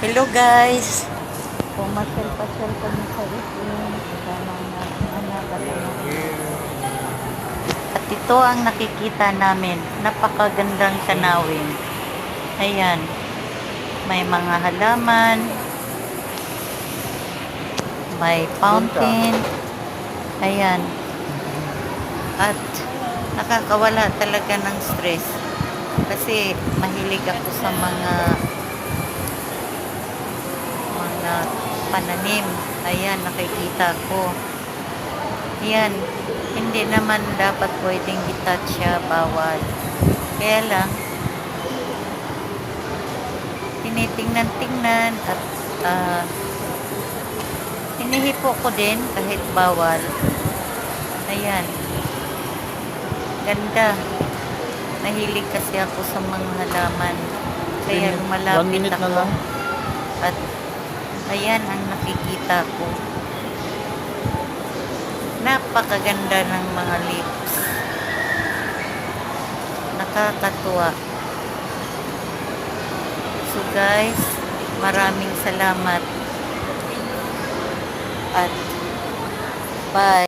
Hello guys! Pumasyal-pasyal kami sa Isin. Kasama ang anak at anak. At ito ang nakikita namin. Napakagandang tanawin. Ayan. May mga halaman. May fountain. Ayan. At nakakawala talaga ng stress. Kasi mahilig ako sa mga pananim. Ayan, nakikita ko. Ayan, hindi naman dapat pwedeng itouch siya, bawal. Kaya lang, tinitingnan-tingnan at ah, hinihipo ko din kahit bawal. Ayan. Ganda. Nahilig kasi ako sa mga halaman. Kaya lumalapit one minute ako. na lang. At ayan ang nakikita ko. Napakaganda ng mga lips. Nakakatuwa. So guys, maraming salamat. At bye.